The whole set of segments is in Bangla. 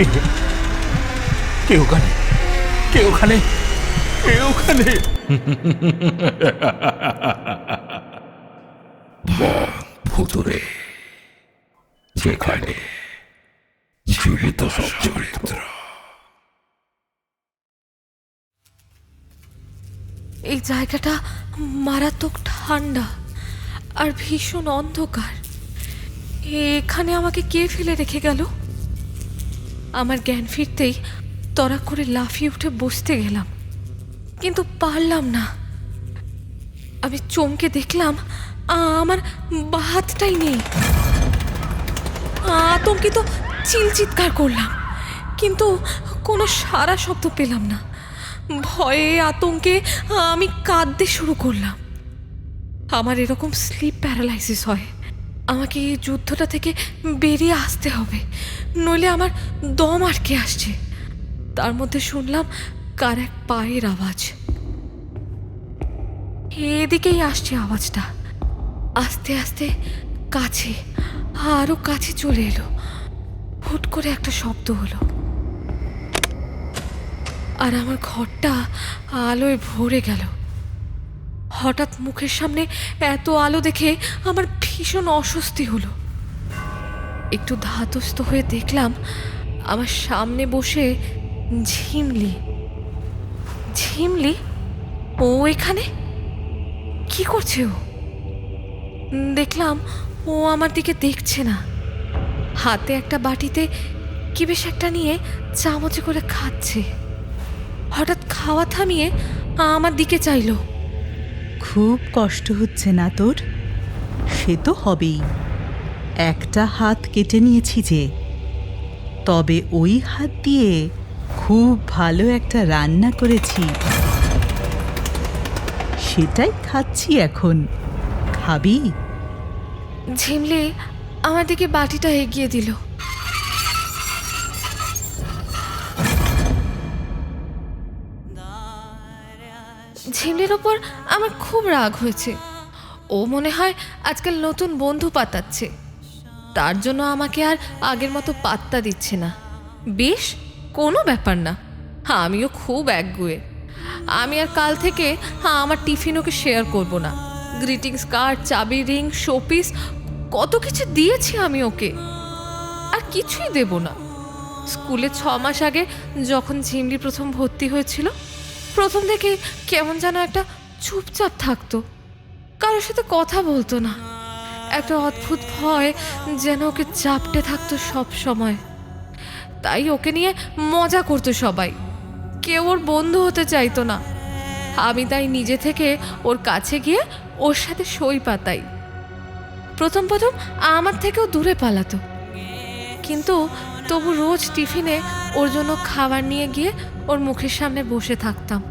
কে? কে ওখানে? কে ওখানে? কে ওখানে? ভুতুরে, যেখানে জীবিত সব চরিত্র। এই জায়গাটা মারাত্মক ঠান্ডা আর ভীষণ অন্ধকার। এখানে আমাকে কে ফেলে রেখে গেল? আমার জ্ঞান ফিরতেই তরা করে লাফিয়ে উঠে বসতে গেলাম। কিন্তু পারলাম না। আমি চমকে দেখলাম আমার হাতটাই নেই। আতঙ্কিত চিৎকার করলাম। কিন্তু কোনো সারা শব্দ পেলাম না। ভয়ে, আতঙ্কে আমি কাঁদতে শুরু করলাম। আমার এরকম স্লিপ প্যারালাইসিস হয়। আমাকে এই যুদ্ধটা থেকে বেরিয়ে আসতে হবে। নইলে আমার দম আটকে আসছে। তার মধ্যে শুনলাম কার এক পায়ের আওয়াজ। এদিকেই আসছে আওয়াজটা। আস্তে আস্তে কাছে, আরও কাছে চলে এলো। হুট করে একটা শব্দ হলো। আর আমার ঘরটা আলোয় ভরে গেল। হঠাৎ মুখের সামনে এত আলো দেখে আমার ভীষণ অস্বস্তি হলো। একটু ধাতস্থ হয়ে দেখলাম আমার সামনে বসে ঝিমলি। ঝিমলি? ও এখানে? কি করছে ও? দেখলাম ও আমার দিকে দেখছে না। হাতে একটা বাটিতে কি বেশ একটা নিয়ে চামচে করে খাচ্ছে। হঠাৎ খাওয়া থামিয়ে আমার দিকে চাইলো। খুব কষ্ট হচ্ছে না তোর? সে তো হবেই। একটা হাত কেটে নিয়েছি যে। তবে ওই হাত দিয়ে খুব ভালো একটা রান্না করেছি। সেটাই খাচ্ছি এখন। খাবি? ঝিমলে, আমার দিকে বাটিটা এগিয়ে দিল। ঝিমলির ওপর আমার খুব রাগ হয়েছে। ও মনে হয় আজকাল নতুন বন্ধু পাতাচ্ছে। তার জন্য আমাকে আর আগের মতো পাত্তা দিচ্ছে না। বেশ, কোনো ব্যাপার না। আমিও খুব একগুয়ে। আমি আর কাল থেকে হ্যাঁ আমার টিফিন ওকে শেয়ার করব না। গ্রিটিংস কার্ড, চাবি, রিং, শোপিস, কত কিছু দিয়েছি আমি ওকে। আর কিছুই দেব না। স্কুলে ছ মাস আগে যখন ঝিমলি প্রথম ভর্তি হয়েছিল প্রথম থেকে কেমন যেন একটা চুপচাপ থাকতো। কারোর সাথে কথা বলতো না। একটা অদ্ভুত ভয় যেন ওকে চাপটে থাকতো সব সময়। তাই ওকে নিয়ে মজা করতো সবাই। কেউ ওর বন্ধু হতে চাইতো না। আমি তাই নিজে থেকে ওর কাছে গিয়ে ওর সাথে সই পাতাই। প্রথম প্রথম আমার থেকেও দূরে পালাতো। কিন্তু তবু রোজ টিফিনে ওর জন্য খাবার নিয়ে গিয়ে ওর মুখের সামনে বসে থাকতাম।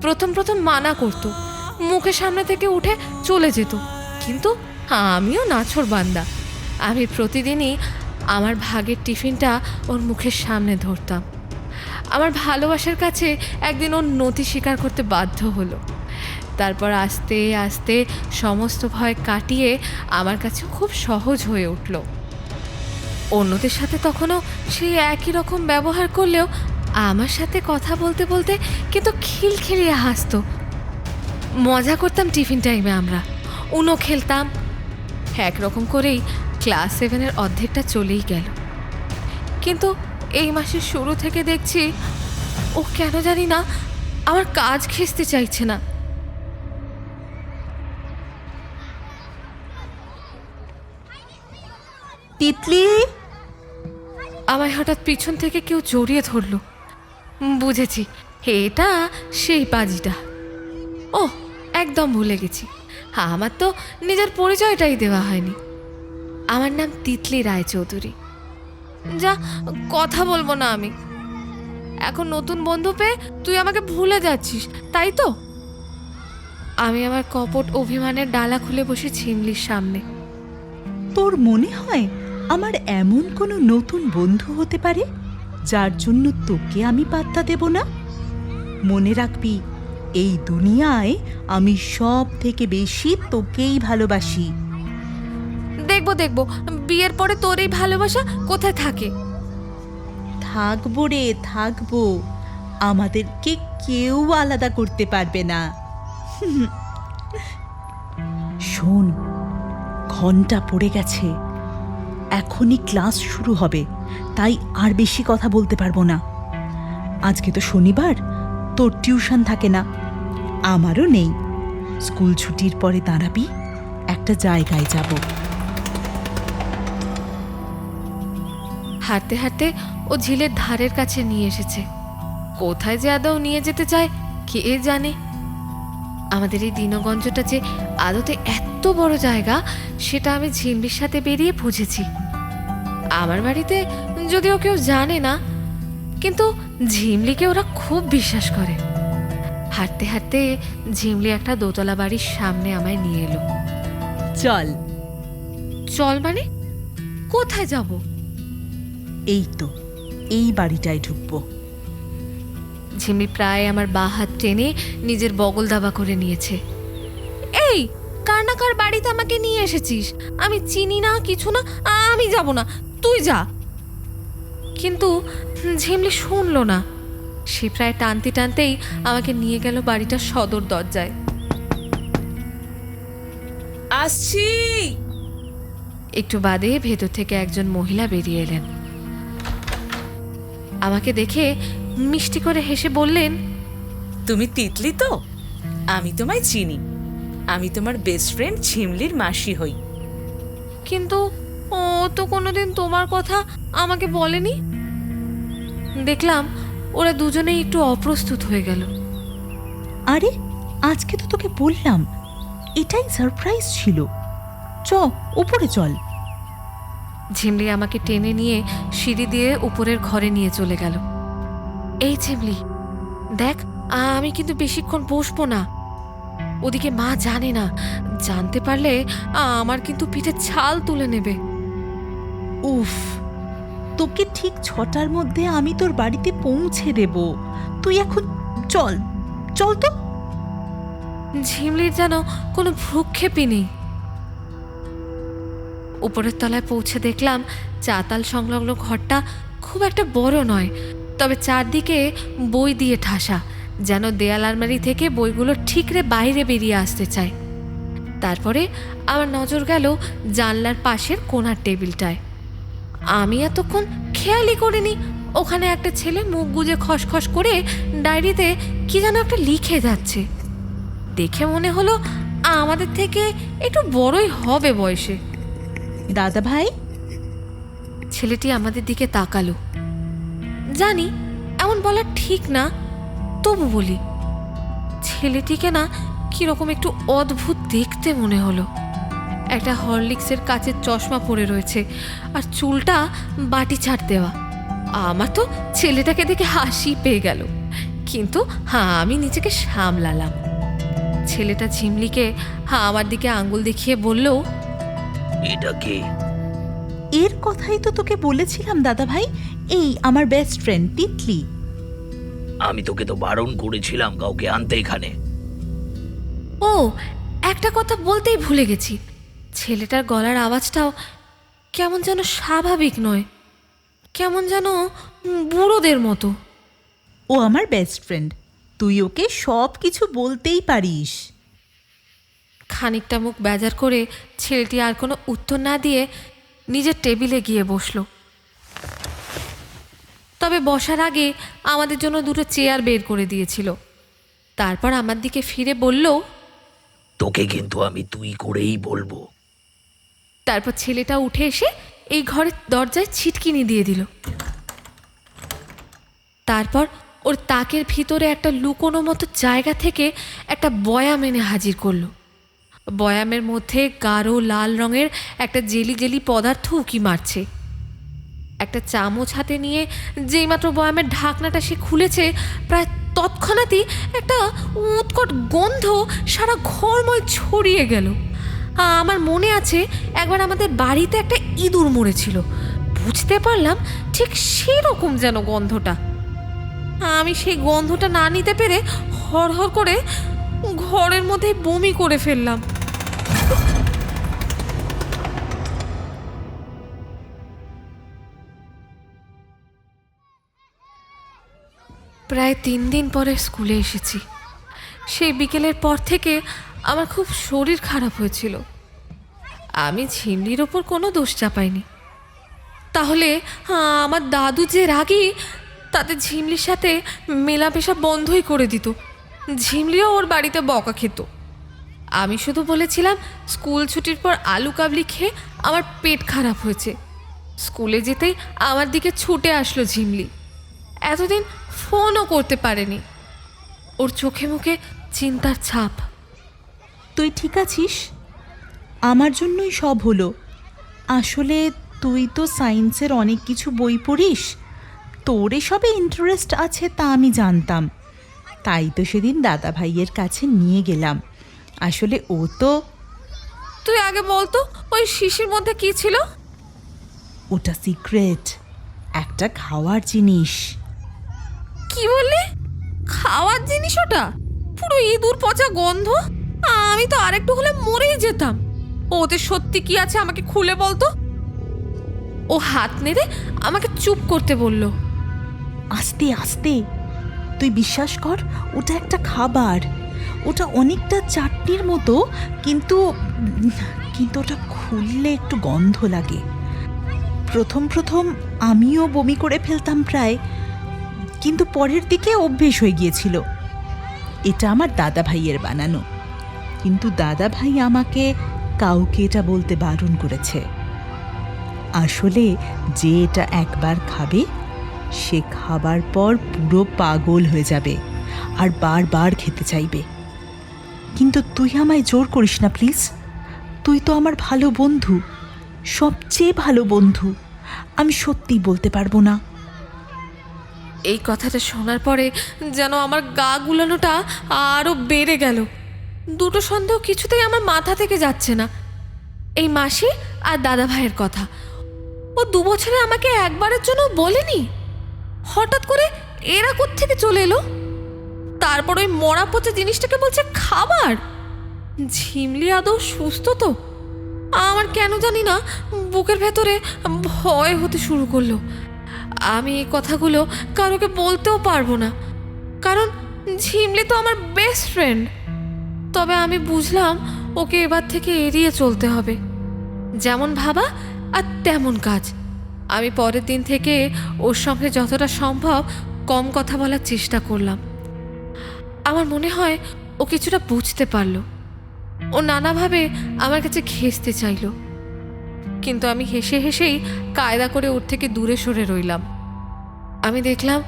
প্রথম প্রথম মানা করতো, মুখের সামনে থেকে উঠে চলে যেত। কিন্তু আমিও নাছর বান্দা। আমি প্রতিদিনই আমার ভাগের টিফিনটা ওর মুখের সামনে ধরতাম। আমার ভালোবাসার কাছে একদিন ওর নতি স্বীকার করতে বাধ্য হলো। তারপর আস্তে আস্তে সমস্ত ভয় কাটিয়ে আমার কাছে খুব সহজ হয়ে উঠল। অন্যদের সাথে তখনও সেই একই রকম ব্যবহার করলেও আমার সাথে কথা বলতে বলতে কিন্তু খিলখিলিয়ে হাসতো। মজা করতাম টিফিন টাইমে আমরা। উনো খেলতাম। একরকম করেই ক্লাস সেভেনের অর্ধেকটা চলেই গেল। কিন্তু এই মাসের শুরু থেকে দেখছি ও কেন জানি না আমার কাজ খেসতে চাইছে না। তিতলি? আমায় হঠাৎ পিছন থেকে কেউ জড়িয়ে ধরলো। বুঝেছি, এটা সেই পাজিটা। ও একদম ভুলে গেছি। আমার তো নিজের পরিচয়টাই দেওয়া হয়নি। আমার নাম তিতলি রায়চৌধুরী। যা, কথা বলব না আমি। এখন নতুন বন্ধু পেয়ে তুই আমাকে ভুলে যাচ্ছিস, তাই তো? আমি আমার কপট অভিমানের ডালা খুলে বসে ছিমলির সামনে। তোর মনে হয় আমার এমন কোনো নতুন বন্ধু হতে পারে যার জন্য তোকে আমি পাত্তা দেব না? মনে রাখবি এই দুনিয়ায় আমি সব থেকে বেশি তোকেই ভালোবাসি। দেখব দেখব বিয়ের পরে তোর এই ভালোবাসা কোথায় থাকে? থাকব রে থাকব। আমাদেরকে কেউ আলাদা করতে পারবে না। শোন ঘণ্টা পড়ে গেছে। এখনই ক্লাস শুরু হবে, তাই আর বেশি কথা বলতে পারব না। আজকে তো শনিবার, তোর টিউশন থাকে না, আমারও নেই। স্কুল ছুটির পরে দাঁড়াবি, একটা জায়গায় যাব। হাঁটতে হাঁটতে ও ঝিলের ধারের কাছে নিয়ে এসেছে। কোথায় যে আদৌ নিয়ে যেতে চায়, কে জানে? আমাদের এই দীনগঞ্জটা যে আদতে এত বড় জায়গা সেটা আমি ঝিমলির সাথে বেরিয়ে বুঝেছি। আমার বাড়িতে যদিও কেউ জানে না কিন্তু ঝিমলিকে ওরা খুব বিশ্বাস করে। হাঁটতে হাঁটতে ঝিমলি একটা দোতলা বাড়ির সামনে আমায় নিয়ে এলো। চল। চল মানে? কোথায় যাব? এই তো এই বাড়িটায় ঢুকবো। ঝিমি প্রায় আমার বা হাত টেনে নিজের বগল দাবা করে নিয়েছে। এই কার না কার বাড়িতে আমাকে নিয়ে এসেছিস। আমি চিনি না কিছু না আমি যাব না তুই যা। কিন্তু ঝিমলি শুনলো না। সে প্রায় টানতে টানতেই আমাকে নিয়ে গেল বাড়িটার সদর দরজায়। আসছি। একটু বাদে ভেতর থেকে একজন মহিলা বেরিয়ে এলেন। আমাকে দেখে মিষ্টি করে হেসে বললেন তুমি তিতলি তো? আমি তোমায় চিনি। আমি তোমার বেস্ট ফ্রেন্ড ঝিমলির মাসি হই। কিন্তু ও তো কোনোদিন তোমার কথা আমাকে বলেনি? দেখলাম ওরা দুজনেই একটু অপ্রস্তুত হয়ে গেল। আরে আজকে তো তোকে বললাম এটাই সারপ্রাইজ ছিল। চ উপরে চল। ঝিমলি আমাকে টেনে নিয়ে সিঁড়ি দিয়ে উপরের ঘরে নিয়ে চলে গেল। এই ঝিমলি দেখ আমি কিন্তু বেশিক্ষণ বসবো না। ওদিকে মা জানে না জানতে পারলে আমার কিন্তু পিঠে ছাল তুলে নেবে। উফ তোকে ঠিক ছটার মধ্যে আমি তোর বাড়িতে পৌঁছে দেব। তুই এখন চল চল তো। ঝিমলির যেন কোনো ভ্রুক্ষেপই নেই। উপরের তলায় পৌঁছে দেখলাম চাতাল সংলগ্ন ঘরটা খুব একটা বড় নয়। তবে চারদিকে বই দিয়ে ঠাসা যেন দেয়াল আলমারি থেকে বইগুলো ঠিকরে বাইরে বেরিয়ে আসতে চায়। তারপরে আমার নজর গেল জানলার পাশের কোনার টেবিলটায়। আমি এতক্ষণ খেয়ালই করিনি ওখানে একটা ছেলে মুখ গুজে খসখস করে ডায়েরিতে কি যেন একটা লিখে যাচ্ছে। দেখে মনে হলো আমাদের থেকে একটু বড়ই হবে বয়সে। দাদা ভাই ছেলেটি আমাদের দিকে তাকালো। জানি, এমন বলা ঠিক না, তবু বলি, ছেলেটিকে না কীরকম একটু অদ্ভুত দেখতে মনে হলো। একটা হরলিক্সের কাচের চশমা পরে রয়েছে আর চুলটা বাটি ছাড় দেওয়া। আমার তো ছেলেটাকে দেখে হাসি পেয়ে গেল, কিন্তু হ্যাঁ আমি নিজেকে সামলালাম। ছেলেটা ঝিমলিকে হ্যাঁ আমার দিকে আঙ্গুল দেখিয়ে বলল, এটা কে? এর কথাই তো তোকে বলেছিলাম দাদা ভাই এই আমার বেস্ট ফ্রেন্ড তিতলি। আমি তোকে তো বারণ করেছিলাম কাউকে আনতে এখানে। ও একটা কথা বলতেই ভুলে গেছি। ছেলেটার গলার আওয়াজটাও কেমন যেন স্বাভাবিক নয় কেমন যেন বুড়োদের মতো। ও আমার বেস্ট ফ্রেন্ড তুই ওকে সব কিছু বলতেই পারিস। খানিকটা মুখ বেজার করে ছেলেটি আর কোনো উত্তর না দিয়ে নিজের টেবিলে গিয়ে বসল। তবে বসার আগে আমাদের জন্য দুটো চেয়ার বের করে দিয়েছিল। তারপর আমার দিকে ফিরে বলল তোকে কিন্তু আমি তুই করেই বলব। তারপর ছেলেটা উঠে এসে এই ঘরের দরজায় ছিটকিনি দিয়ে দিল। তারপর ওর তাকের ভিতরে একটা লুকোনো মতো জায়গা থেকে একটা বয়াম এনে হাজির করল। বয়ামের মধ্যে গাঢ় লাল রঙের একটা জেলি জেলি পদার্থ উকি মারছে। একটা চামচ হাতে নিয়ে যেইমাত্র বয়ামের ঢাকনাটা সে খুলেছে, প্রায় তৎক্ষণাৎই একটা উৎকট গন্ধ সারা ঘরময় ছড়িয়ে গেল। আমার মনে আছে একবার আমাদের বাড়িতে একটা ইঁদুর মরেছিল। বুঝতে পারলাম ঠিক সেরকম যেন গন্ধটা। আমি সেই গন্ধটা না নিতে পেরে হড়হড় করে ঘরের মধ্যে বমি করে ফেললাম। প্রায় তিন দিন পরে স্কুলে এসেছি। সেই বিকেলের পর থেকে আমার খুব শরীর খারাপ হয়েছিল। আমি ঝিমলির ওপর কোনো দোষ চাপাইনি। তাহলে আমার দাদু যে রাগী, তাতে ঝিমলির সাথে মেলামেশা বন্ধই করে দিত। ঝিমলিও ওর বাড়িতে বকা খেত। আমি শুধু বলেছিলাম, স্কুল ছুটির পর আলু কাবলি খেয়ে আমার পেট খারাপ হয়েছে। স্কুলে যেতেই আমার দিকে ছুটে আসলো ঝিমলি। এতদিন ফোনও করতে পারেনি। ওর চোখে মুখে চিন্তার ছাপ। তুই ঠিক আছিস? আমার জন্যই সব হলো। আসলে তুই তো সায়েন্সের অনেক কিছু বই পড়িস। তোর এসবে ইন্টারেস্ট আছে তা আমি জানতাম। তাই তো সেদিন দাদা ভাইয়ের কাছে নিয়ে গেলাম। আসলে ও তো তুই আগে বলতো ওই শিশির মধ্যে কি ছিল? ওটা সিক্রেট একটা খাওয়ার জিনিস। কি বললি? খাওয়ার জিনিস ওটা? পুরো ইঁদুর পচা গন্ধ? আমি তো আরেকটু হলে মরেই যেতাম। ওতে সত্যি কি আছে আমাকে খুলে বলতো? ও হাত নেড়ে আমাকে চুপ করতে বলল। আস্তে আস্তে। তুই বিশ্বাস কর, ওটা একটা খাবার। ওটা অনেকটা চাটনির মতো, কিন্তু কিন্তু ওটা খুললে একটু গন্ধ লাগে। প্রথম প্রথম আমিও বমি করে ফেলতাম প্রায়। কিন্তু পরের দিকে অভ্যেস হয়ে গিয়েছিল। এটা আমার দাদা ভাইয়ের বানানো। কিন্তু দাদা ভাই আমাকে কাউকে এটা বলতে বারণ করেছে। আসলে যে এটা একবার খাবে, সে খাবার পর পুরো পাগল হয়ে যাবে আর বারবার খেতে চাইবে। কিন্তু তুই আমায় জোর করিস না, প্লিজ। তুই তো আমার ভালো বন্ধু, সবচেয়ে ভালো বন্ধু। আমি সত্যিই বলতে পারব না। এই কথাটা শোনার পরে যেন আমার গা গুলানোটা আরও বেড়ে গেল। দুটো সন্দেহ কিছুতেই আমার মাথা থেকে যাচ্ছে না। এই মাসি আর দাদা ভাইয়ের কথা। ও দু বছরে আমাকে একবারের জন্য বলেনি। হঠাৎ করে এরা থেকে চলে এলো? তারপর ওই মরা পচা জিনিসটাকে বলছে খাবার। ঝিমলি আদৌ সুস্থ তো? আমার কেন জানি না, বুকের ভেতরে ভয় হতে শুরু করল। আমি এই কথাগুলো কারোকে বলতেও পারব না। কারণ ঝিমলি তো আমার বেস্ট ফ্রেন্ড তবে আমি বুঝলাম ওকে এবার থেকে এড়িয়ে চলতে হবে। যেমন ভাবা আর তেমন কাজ। আমি পরের দিন থেকে ওর সঙ্গে যতটা সম্ভব কম কথা বলার চেষ্টা করলাম। আমার মনে হয় ও কিছুটা বুঝতে পারল। ও নানাভাবে আমার কাছে ঘেঁচতে চাইলো। কিন্তু আমি হেসে হেসেই কায়দা করে ওর থেকে দূরে সরে রইলাম। আমি দেখলাম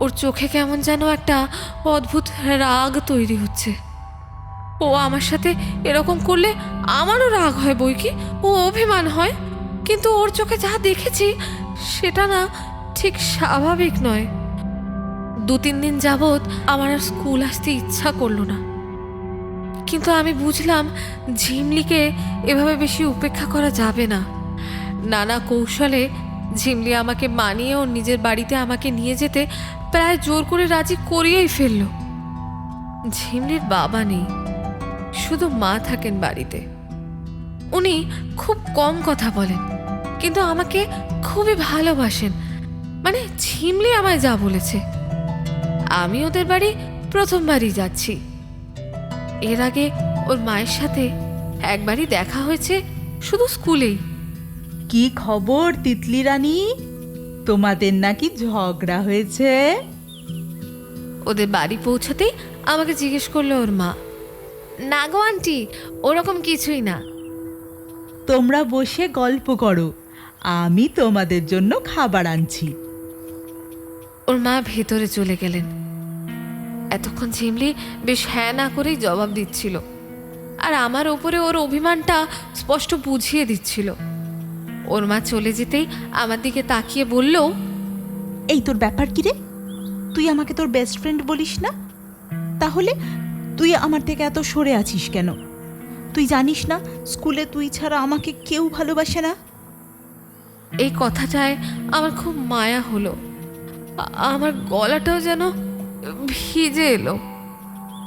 ওর চোখে কেমন যেন একটা অদ্ভুত রাগ তৈরি হচ্ছে। ও আমার সাথে এরকম করলে আমারও রাগ হয় বই কি? ও অভিমান হয়। কিন্তু ওর চোখে যা দেখেছি, সেটা না ঠিক স্বাভাবিক নয়। দু তিন দিন যাবৎ আমার আর স্কুল আসতে ইচ্ছা করল না। কিন্তু আমি বুঝলাম ঝিমলিকে এভাবে বেশি উপেক্ষা করা যাবে না। নানা কৌশলে ঝিমলি আমাকে মানিয়ে ওর নিজের বাড়িতে আমাকে নিয়ে যেতে প্রায় জোর করে রাজি করিয়েই ফেলল। ঝিমলির বাবা নেই, শুধু মা থাকেন বাড়িতে। উনি খুব কম কথা বলেন, কিন্তু আমাকে খুবই ভালোবাসেন। মানে ঝিমলি আমায় যা বলেছে। আমি ওদের বাড়ি প্রথমবারই যাচ্ছি। এর আগে ওর মায়ের সাথে একবারই দেখা হয়েছে শুধু স্কুলেই। কি খবর তিতলি রানী? তোমাদের নাকি ঝগড়া হয়েছে? ওদের বাড়ি পৌঁছাতেই আমাকে জিজ্ঞেস করল ওর মা। না গো আন্টি ওরকম কিছুই না। তোমরা বসে গল্প করো আমি তোমাদের জন্য খাবার আনছি। ওর মা ভেতরে চলে গেলেন। এতক্ষণ ঝিমলি বেশ হ্যাঁ না করেই জবাব দিচ্ছিল আর আমার ওপরে ওর অভিমানটা স্পষ্ট বুঝিয়ে দিচ্ছিল। ওর মা চলে যেতেই আমার দিকে তাকিয়ে বলল এই তোর ব্যাপার কি রে? তুই আমাকে তোর বেস্ট ফ্রেন্ড বলিস না? তাহলে তুই আমার থেকে এত সরে আছিস কেন? তুই জানিস না স্কুলে তুই ছাড়া আমাকে কেউ ভালোবাসে না? এই কথাটায় আমার খুব মায়া হলো। আমার গলাটাও যেন ভিজে এলো।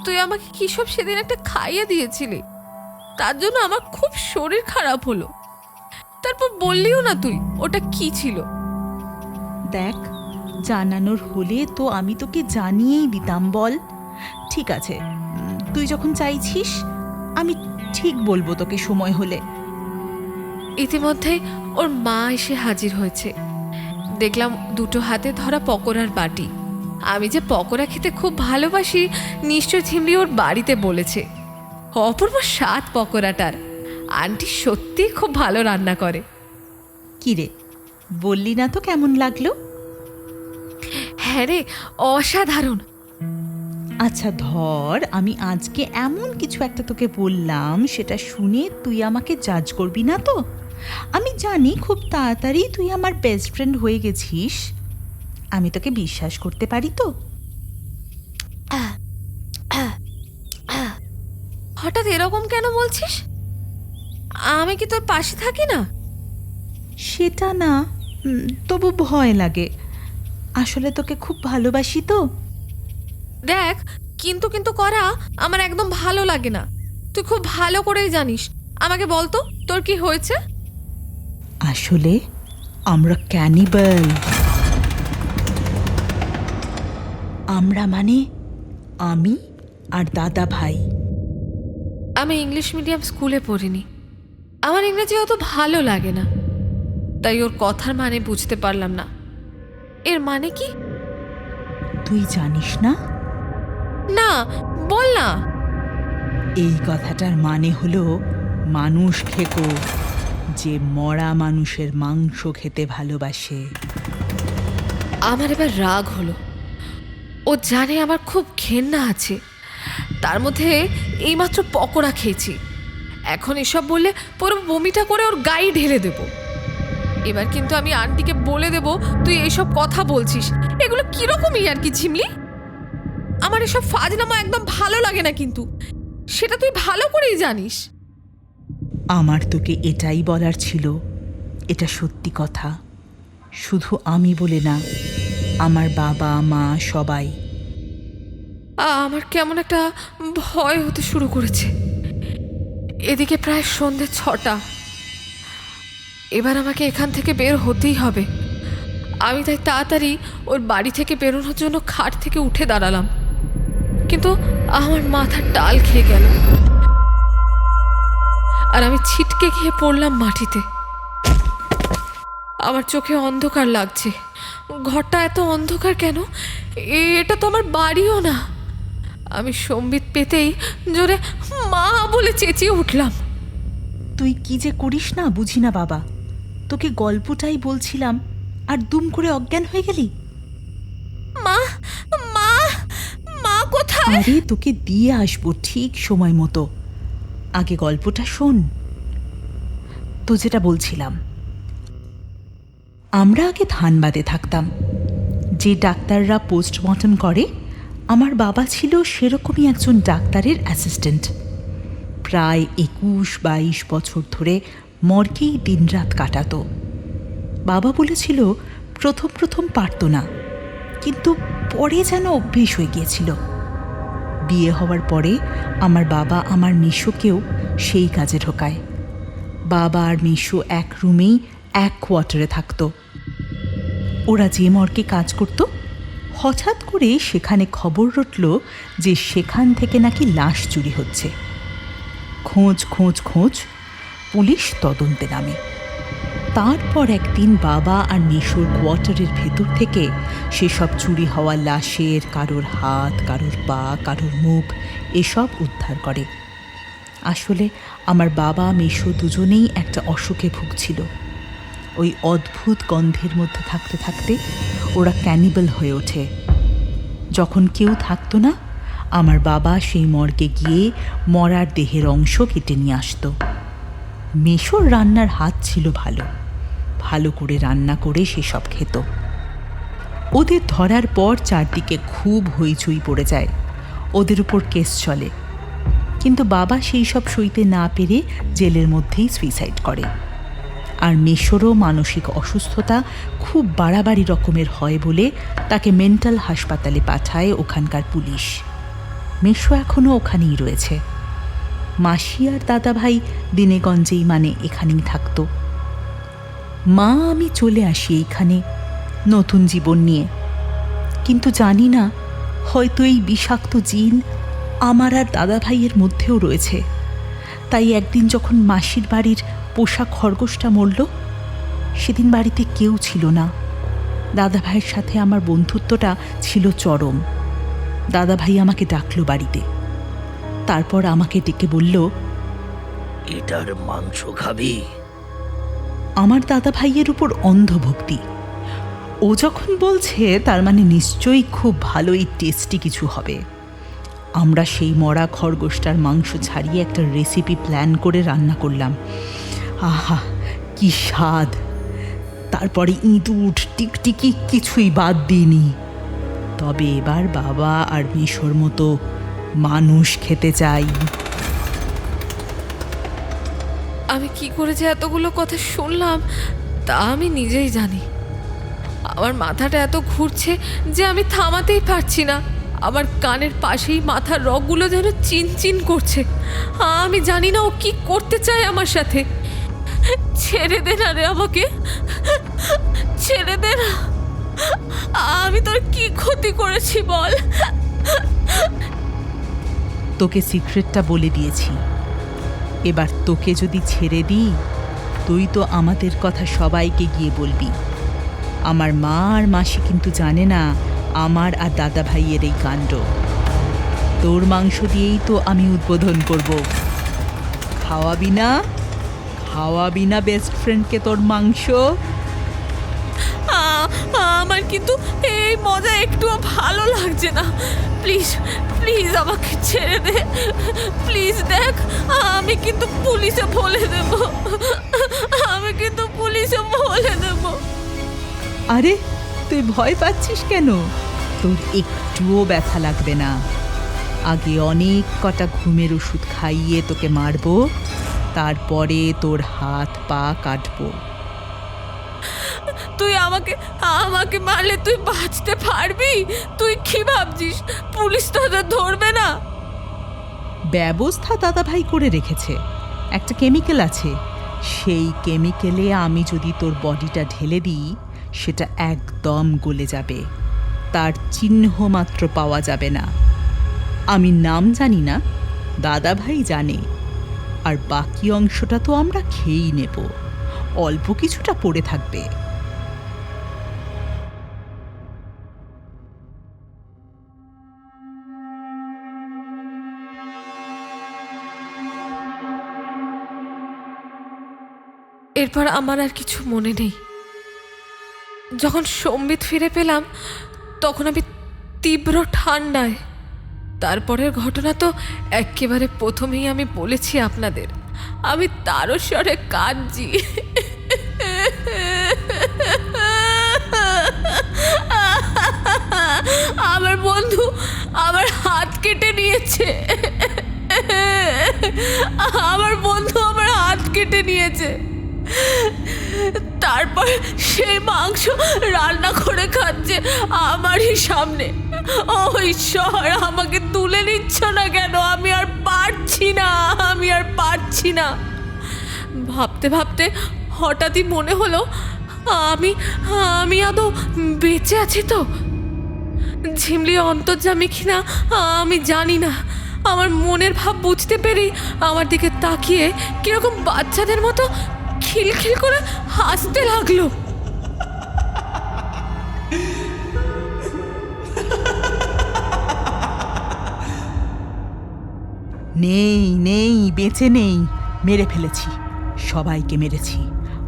তুই আমাকে কি সব সেদিন একটা খাইয়ে দিয়েছিলি? তার জন্য আমার খুব শরীর খারাপ হলো। তারপর বললিও না তুই ওটা কি ছিল? দেখ জানানোর হলে তো আমি তোকে জানিয়েই দিতাম বল। ঠিক আছে তুই যখন চাইছিস আমি ঠিক বলব তোকে সময় হলে। ইতিমধ্যেই ওর মা এসে হাজির হয়েছে। দেখলাম দুটো হাতে ধরা পকোড়ার বাটি। আমি যে পকোড়া খেতে খুব ভালোবাসি নিশ্চয় ঝিমলি ওর বাড়িতে বলেছে। অপূর্ব স্বাদ পকোড়াটার। আন্টি সত্যি খুব ভালো রান্না করে। কি রে বললি না তো কেমন লাগল? হ্যাঁ রে অসাধারণ। আচ্ছা ধর আমি আজকে এমন কিছু একটা তোকে বললাম সেটা শুনে তুই আমাকে জাজ করবি না তো? আমি জানি খুব তাড়াতাড়ি তুই আমার বেস্ট ফ্রেন্ড হয়ে গেছিস। আমি তোকে বিশ্বাস করতে পারি তো? হঠাৎ এরকম কেন বলছিস? আমি কি তোর পাশে থাকি না? সেটা না উম, তবু ভয় লাগে। আসলে তোকে খুব ভালোবাসি তো। দেখ কিন্তু কিন্তু করা আমার একদম ভালো লাগে না। তুই খুব ভালো করেই জানিস। আমাকে বলতো তোর কি হয়েছে? আসলে আমরা ক্যানিবাল আমরা মানে আমি আর দাদা ভাই। আমি ইংলিশ মিডিয়াম স্কুলে পড়িনি। আমার ইংরেজি অত ভালো লাগে না। তাই ওর কথার মানে বুঝতে পারলাম না। এর মানে কি? তুই জানিস না? না বল না। এই কথাটার মানে হলো মানুষ খেকো যে মরা মানুষের মাংস খেতে ভালোবাসে। আমার এবার রাগ হলো। ও জানে আমার খুব ঘেন্না আছে। তার মধ্যে এইমাত্র পকোড়া খেয়েছি। এখন এসব বললে পুরো বমিটা করে ওর গায়ে ঢেলে দেব। এবার কিন্তু আমি আন্টিকে বলে দেব তুই এইসব কথা বলছিস। এগুলো কিরকমই আর কি ঝিমলি? আমার এসব ফাজনামা একদম ভালো লাগে না কিন্তু। সেটা তুই ভালো করেই জানিস। আমার তোকে এটাই বলার ছিল। এটা সত্যি কথা। শুধু আমি বলে না আমার বাবা মা সবাই। আমার কেমন একটা ভয় হতে শুরু করেছে। এদিকে প্রায় সন্ধে ছটা। এবার আমাকে এখান থেকে বের হতেই হবে। আমি তাই তাড়াতাড়ি ওর বাড়ি থেকে বেরোনোর জন্য খাট থেকে উঠে দাঁড়ালাম। কিন্তু আমার মাথার টাল খেয়ে গেল। আর আমি ছিটকে গিয়ে পড়লাম মাটিতে। আমার চোখে অন্ধকার লাগছে। ঘরটা এত অন্ধকার কেন? এটা তো আমার বাড়িও না। আমি সম্বিত পেতেই জোরে বলে চেঁচিয়ে উঠলাম। তুই কি যে করিস না বুঝি না বাবা। তোকে গল্পটাই বলছিলাম আর দুম করে অজ্ঞান হয়ে গেলি? মা মা মা কোথায়? আরে তোকে দিয়ে আসব ঠিক সময় মতো। আগে গল্পটা শোন। তো যেটা বলছিলাম আমরা আগে ধানবাদে থাকতাম। যে ডাক্তাররা পোস্টমর্টম করে আমার বাবা ছিল সেরকমই একজন ডাক্তারের অ্যাসিস্ট্যান্ট। প্রায় একুশ বাইশ বছর ধরে মর্গেই দিনরাত কাটাতো। বাবা বলেছিল, প্রথম প্রথম পারতো না, কিন্তু পরে যেন অভ্যেস হয়ে গিয়েছিল। বিয়ে হওয়ার পরে আমার বাবা আমার মিশুকেও সেই কাজে ঢোকায়। বাবা আর মিশু এক রুমেই এক কোয়ার্টারে থাকতো। ওরা যে মর্গে কাজ করত, হঠাৎ করে সেখানে খবর রটল যে সেখান থেকে নাকি লাশ চুরি হচ্ছে। খোঁজ খোঁজ খোঁজ, পুলিশ তদন্তে নামে। তারপর একদিন বাবা আর মিশুর কোয়ার্টারের ভেতর থেকে সেসব চুরি হওয়া লাশের, কারোর হাত, কারোর পা, কারোর মুখ, এসব উদ্ধার করে। আসলে আমার বাবা মিশু দুজনেই একটা অসুখে ভুগছিল। ওই অদ্ভুত গন্ধের মধ্যে থাকতে থাকতে ওরা ক্যানিবল হয়ে ওঠে। যখন কেউ থাকতো না আমার বাবা সেই মর্গে গিয়ে মরার দেহের অংশ কেটে নিয়ে আসতো। মেশোর রান্নার হাত ছিল ভালো। ভালো করে রান্না করে সেসব খেত। ওদের ধরার পর চারদিকে খুব হইচই পড়ে যায়। ওদের উপর কেস চলে। কিন্তু বাবা সেই সব সইতে না পেরে জেলের মধ্যেই সুইসাইড করে। আর মেশোরও মানসিক অসুস্থতা খুব বাড়াবাড়ি রকমের হয় বলে তাকে মেন্টাল হাসপাতালে পাঠায় ওখানকার পুলিশ। মেশো এখনও ওখানেই রয়েছে। মাসি আর দাদা ভাই দিনেগঞ্জেই মানে এখানেই থাকতো। মা, আমি চলে আসি এইখানে নতুন জীবন নিয়ে। কিন্তু জানি না, হয়তো এই বিষাক্ত জিন আমার আর দাদা ভাইয়ের মধ্যেও রয়েছে। তাই একদিন যখন মাসির বাড়ির পোষা খরগোশটা মরল, সেদিন বাড়িতে কেউ ছিল না। দাদা ভাইয়ের সাথে আমার বন্ধুত্বটা ছিল চরম। দাদা ভাই আমাকে ডাকলো বাড়িতে। তারপর আমাকে ডেকে বলল এটার মাংস খাবি? আমার দাদা ভাইয়ের উপর অন্ধভক্তি। ও যখন বলছে তার মানে নিশ্চয়ই খুব ভালোই টেস্টি কিছু হবে। আমরা সেই মরা খরগোশটার মাংস ছাড়িয়ে একটা রেসিপি প্ল্যান করে রান্না করলাম। আহা কি স্বাদ! তারপরে ইঁদুর টিকটিকি কিছুই বাদ দিইনি। তবে এবার বাবা আর মিশোর মতো মানুষ খেতে চাই। আমি কি করে যে এতগুলো কথা শুনলাম, তা আমি নিজেই জানি। আমার মাথাটা এত ঘুরছে যে আমি থামাতেই পারছি না। আমার কানের পাশেই মাথার রগগুলো যেন চিনচিন করছে। আমি জানি না ও কি করতে চায় আমার সাথে। ছেড়ে দে না রে আমাকে। ছেড়ে দে না। আমি তোর কি ক্ষতি করেছি বল? তোকে সিক্রেটটা বলে দিয়েছি। এবার তোকে যদি ছেড়ে দিই, তুই তো আমাদের কথা সবাইকে গিয়ে বলবি। আমার মা আর মাসি কিন্তু জানে না আমার আর দাদা ভাইয়ের এই কাণ্ড। তোর মাংস দিয়েই তো আমি উদ্বোধন করব। খাওয়াবি না? খাওয়াবি না বেস্ট ফ্রেন্ডকে তোর মাংস? আমার কিন্তু এই মজা একটুও ভালো লাগছে না। প্লিজ প্লিজ আমাকে ছেড়ে দে। প্লিজ দেখ, আমি কিন্তু পুলিশে বলে দেব। আমি কিন্তু পুলিশে বলে দেব। আরে, তুই ভয় পাচ্ছিস কেন? তোর একটুও ব্যথা লাগবে না। আগে অনেক কটা ঘুমের ওষুধ খাইয়ে তোকে মারবো, তারপরে তোর হাত পা কাটবো। তুই আমাকে আমাকে মারলে তুই বাঁচতে পারবি? তুই কি ভাবছিস? পুলিশ তোদের ধরবে না। ব্যবস্থা দাদা ভাই করে রেখেছে। একটা কেমিক্যাল আছে। সেই কেমিক্যালে আমি যদি তোর বডিটা ঢেলে দিই, সেটা একদম গলে যাবে। তার চিহ্ন মাত্র পাওয়া যাবে না। আমি নাম জানি না দাদা ভাই জানে। আর বাকি অংশটা তো আমরা খেয়েই নেব। অল্প কিছুটা পড়ে থাকবে। এরপর আমার আর কিছু মনে নেই। যখন সম্বিত ফিরে পেলাম, তখন আমি তীব্র ঠান্ডায়। তারপরের ঘটনা তো একেবারে প্রথমেই আমি বলেছি আপনাদের। আমি তারও স্বরে কাঁদছি। আমার বন্ধু আমার হাত কেটে নিয়েছে। আমার বন্ধু আমার হাত কেটে নিয়েছে। তারপর সেই মাংস রান্না করে খাচ্ছে আমারই সামনে। ও ঈশ্বর, আমাকে তুলে নিচ্ছ না কেন? আমি আর পারছি না, আমি আর পারছি না। ভাবতে ভাবতে হঠাৎই মনে হলো, আমি আমি আদৌ বেঁচে আছি তো? ঝিমলি অন্তর্জামী কিনা, আমি জানি না। আমার মনের ভাব বুঝতে পেরেই আমার দিকে তাকিয়ে কীরকম বাচ্চাদের মতো খিলখিল করে হাসতে লাগল। নেই নেই, বেঁচে নেই। মেরে ফেলেছি। সবাইকে মেরেছি।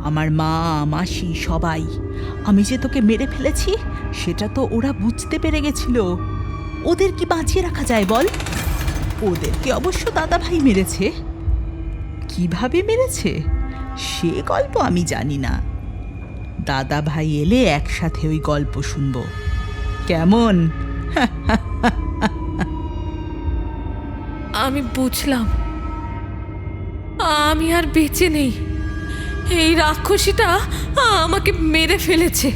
আমার মা, মাসি, সবাই। আমি যে তোকে মেরে ফেলেছি, সেটা তো ওরা বুঝতে পেরে গেছিল। ওদের কি বাঁচিয়ে রাখা যায় বল? ওদেরকে অবশ্য দাদা ভাই মেরেছে। কীভাবে মেরেছে? সে গল্প আমি জানি না। দাদা ভাই এলে একসাথে ওই গল্প শুনব। কেমন? আমি বুঝলাম। আমি আর বেঁচে নেই। এই রাক্ষসীটা আমাকে মেরে ফেলেছে।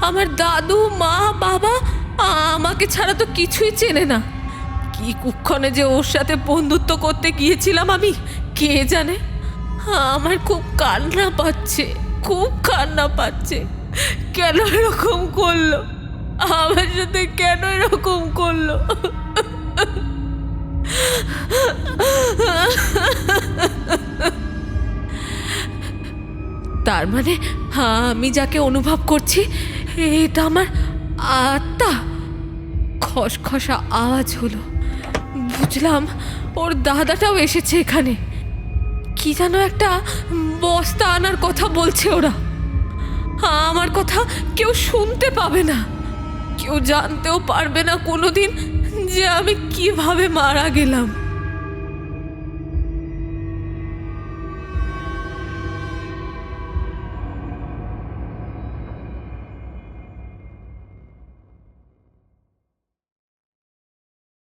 আমার দাদু, মা, বাবা আমাকে ছাড়া তো কিছুই চেনে না। কি কুক্ষণে যে ওর সাথে বন্ধুত্ব করতে গিয়েছিলাম আমি, কে জানে? আমার খুব কান্না পাচ্ছে খুব কান্না পাচ্ছে। কেন এরকম করল? আমার সাথে কেন এরকম করল? তার মানে হ্যাঁ, আমি যাকে অনুভব করছি এটা আমার আত্মা। খসখসা আওয়াজ হলো। বুঝলাম ওর দাদাটাও এসেছে এখানে। কি যেন একটা বস্তা আনার কথা বলছে ওরা। আমার কথা কেউ শুনতে পাবে না। কেউ জানতেও পারবে না কোনোদিন যে আমি কীভাবে মারা গেলাম।